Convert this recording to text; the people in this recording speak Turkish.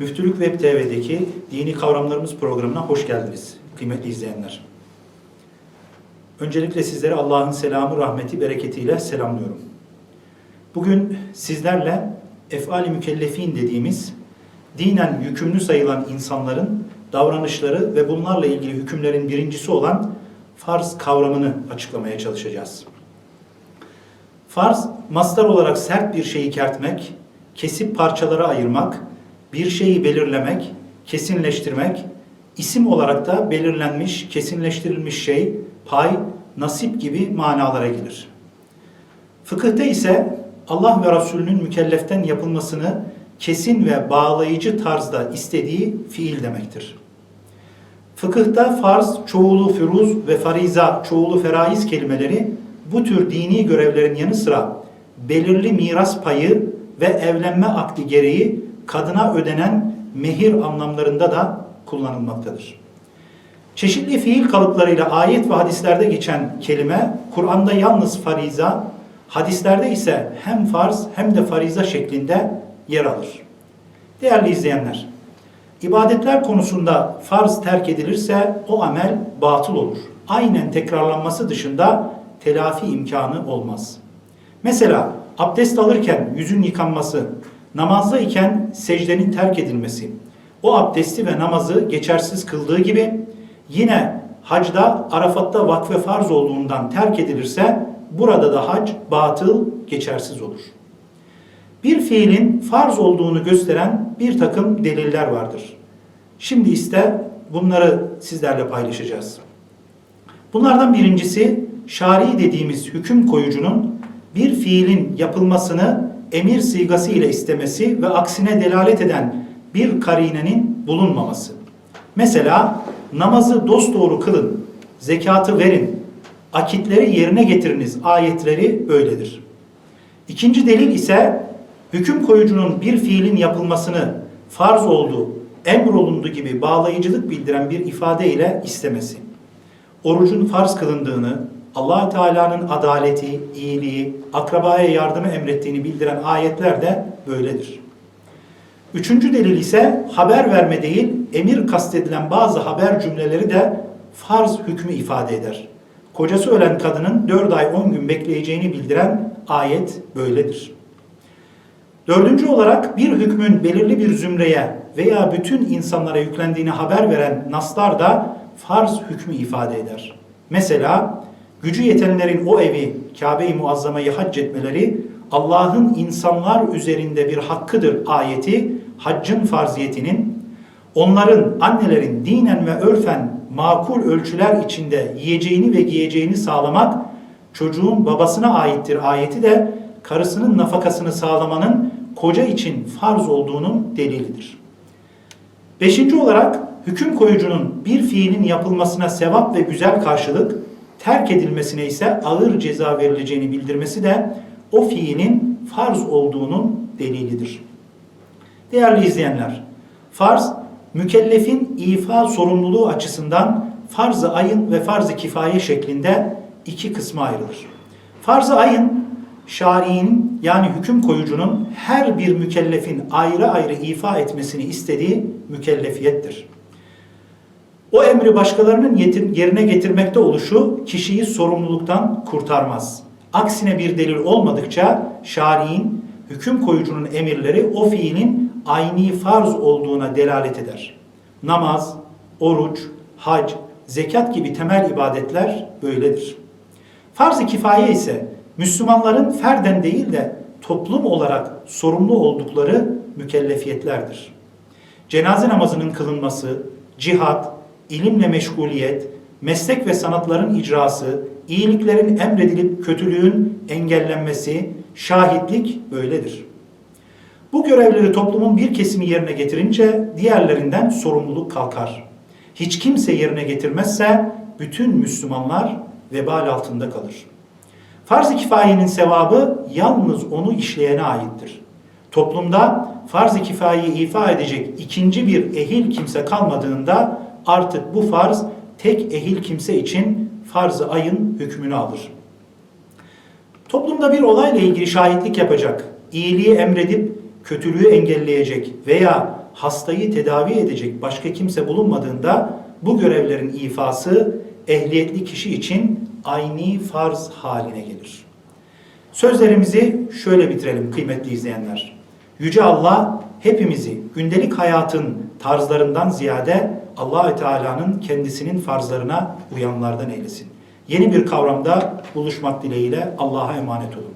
Müftülük Web TV'deki Dini Kavramlarımız programına hoş geldiniz kıymetli izleyenler. Öncelikle sizlere Allah'ın selamı, rahmeti, bereketiyle selamlıyorum. Bugün sizlerle efali mükellefin dediğimiz dinen yükümlü sayılan insanların davranışları ve bunlarla ilgili hükümlerin birincisi olan farz kavramını açıklamaya çalışacağız. Farz, mastar olarak sert bir şeyi kertmek, kesip parçalara ayırmak, bir şeyi belirlemek, kesinleştirmek, isim olarak da belirlenmiş, kesinleştirilmiş şey, pay, nasip gibi manalara gelir. Fıkıhta ise Allah ve Resulünün mükelleften yapılmasını kesin ve bağlayıcı tarzda istediği fiil demektir. Fıkıhta farz, çoğulu füruz ve fariza, çoğulu feraiz kelimeleri bu tür dini görevlerin yanı sıra belirli miras payı ve evlenme akdi gereği kadına ödenen mehir anlamlarında da kullanılmaktadır. Çeşitli fiil kalıplarıyla ayet ve hadislerde geçen kelime Kur'an'da yalnız fariza, hadislerde ise hem farz hem de fariza şeklinde yer alır. Değerli izleyenler, ibadetler konusunda farz terk edilirse o amel batıl olur. Aynen tekrarlanması dışında telafi imkanı olmaz. Mesela abdest alırken yüzün yıkanması, namazda iken secdenin terk edilmesi, o abdesti ve namazı geçersiz kıldığı gibi yine hacda Arafat'ta vakfe farz olduğundan terk edilirse burada da hac batıl, geçersiz olur. Bir fiilin farz olduğunu gösteren bir takım deliller vardır. Şimdi ise bunları sizlerle paylaşacağız. Bunlardan birincisi şari dediğimiz hüküm koyucunun bir fiilin yapılmasını emir sigası ile istemesi ve aksine delalet eden bir karinenin bulunmaması. Mesela namazı dosdoğru kılın, zekatı verin, akitleri yerine getiriniz ayetleri böyledir. İkinci delil ise hüküm koyucunun bir fiilin yapılmasını farz olduğu, emrolundu gibi bağlayıcılık bildiren bir ifade ile istemesi. Orucun farz kılındığını, allah Teala'nın adaleti, iyiliği, akrabaya yardımı emrettiğini bildiren ayetler de böyledir. Üçüncü delil ise haber verme değil, emir kastedilen bazı haber cümleleri de farz hükmü ifade eder. Kocası ölen kadının 4 ay 10 gün bekleyeceğini bildiren ayet böyledir. Dördüncü olarak bir hükmün belirli bir zümreye veya bütün insanlara yüklendiğini haber veren naslar da farz hükmü ifade eder. Mesela gücü yetenlerin o evi Kabe-i Muazzama'yı hac etmeleri Allah'ın insanlar üzerinde bir hakkıdır ayeti haccın farziyetinin onların annelerin dinen ve örfen makul ölçüler içinde yiyeceğini ve giyeceğini sağlamak çocuğun babasına aittir ayeti de karısının nafakasını sağlamanın koca için farz olduğunun delilidir. Beşinci olarak hüküm koyucunun bir fiilin yapılmasına sevap ve güzel karşılık, terk edilmesine ise ağır ceza verileceğini bildirmesi de o fiilin farz olduğunun delilidir. Değerli izleyenler, farz, mükellefin ifa sorumluluğu açısından farz-ı ayın ve farz-ı kifaye şeklinde iki kısma ayrılır. Farz-ı ayın, şari'in yani hüküm koyucunun her bir mükellefin ayrı ayrı ifa etmesini istediği mükellefiyettir. O emri başkalarının yerine getirmekte oluşu kişiyi sorumluluktan kurtarmaz. Aksine bir delil olmadıkça şari'in, hüküm koyucunun emirleri o fiilin ayni farz olduğuna delalet eder. Namaz, oruç, hac, zekat gibi temel ibadetler böyledir. Farz-ı kifaye ise Müslümanların ferden değil de toplum olarak sorumlu oldukları mükellefiyetlerdir. Cenaze namazının kılınması, cihat, ilimle meşguliyet, meslek ve sanatların icrası, iyiliklerin emredilip kötülüğün engellenmesi, şahitlik böyledir. Bu görevleri toplumun bir kesimi yerine getirince diğerlerinden sorumluluk kalkar. Hiç kimse yerine getirmezse bütün Müslümanlar vebal altında kalır. Farz-ı kifayenin sevabı yalnız onu işleyene aittir. Toplumda farz-ı kifayeyi ifa edecek ikinci bir ehil kimse kalmadığında artık bu farz tek ehil kimse için farz-ı ayın hükmünü alır. Toplumda bir olayla ilgili şahitlik yapacak, iyiliği emredip kötülüğü engelleyecek veya hastayı tedavi edecek başka kimse bulunmadığında bu görevlerin ifası ehliyetli kişi için ayni farz haline gelir. Sözlerimizi şöyle bitirelim kıymetli izleyenler. Yüce Allah hepimizi gündelik hayatın tarzlarından ziyade Allahü Teala'nın kendisinin farzlarına uyanlardan eylesin. Yeni bir kavramda buluşmak dileğiyle Allah'a emanet olun.